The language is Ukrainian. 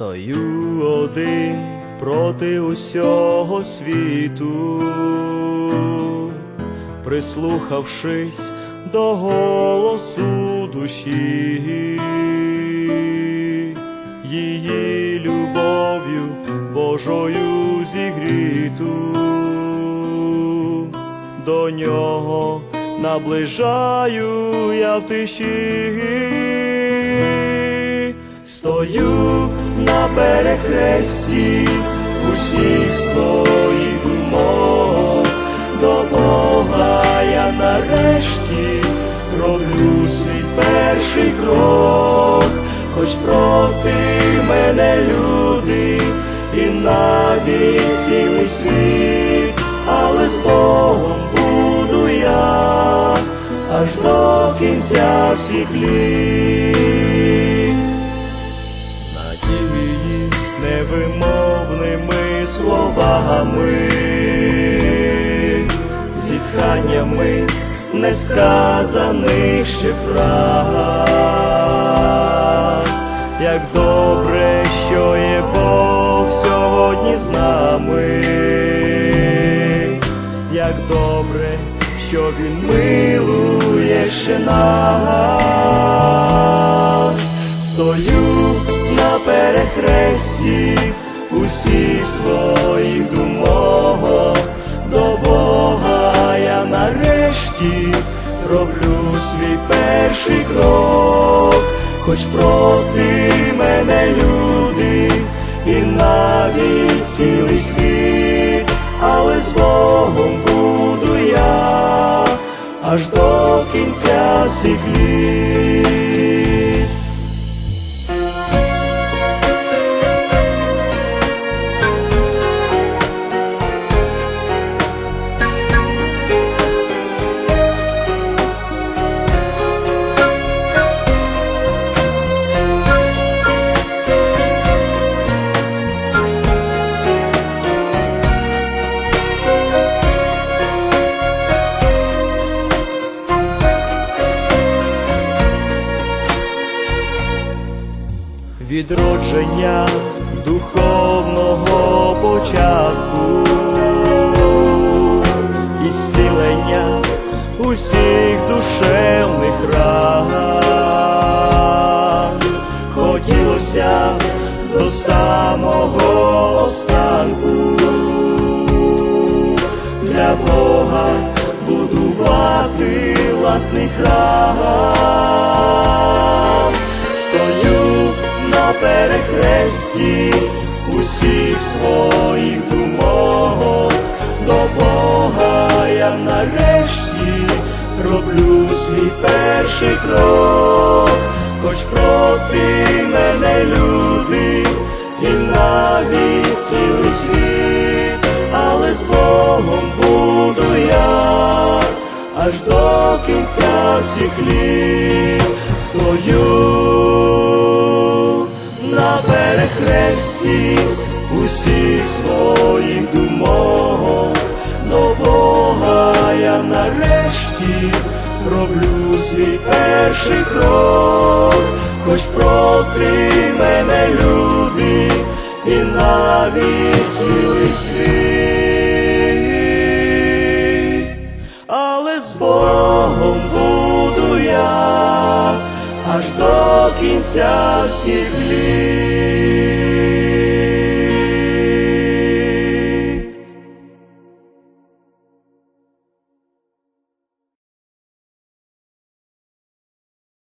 Стою один проти усього світу, прислухавшись до голосу душі, її любов'ю Божою зігріту, до нього наближаю я в тиші. Стою на перехресті усіх своїх думок, до Бога я нарешті роблю свій перший крок, хоч проти мене люди і навіть цілий світ, але з Богом буду я аж до кінця всіх літ. Надії невимовними словами, зітханнями несказаних ще фраз, як добре, що є Бог сьогодні з нами, як добре, що Він милує ще нас хоч проти мене люди і навіть цілий світ, але з Богом буду я аж до кінця всіх літ. Відродження духовного початку, і зцілення усіх душевних ран. Хотілося до самого останку для Бога будувати власний храм. Перехресті усіх своїх думок, до Бога я нарешті роблю свій перший крок, хоч проти мене люди і навіть цілий світ, але з Богом буду я. Аж до кінця всіх літ стою перехресті усіх своїх думок, до Бога я нарешті роблю свій перший крок, хоч проти мене люди і навіть цілий світ, але з Богом буду я аж до кінця всіх літ.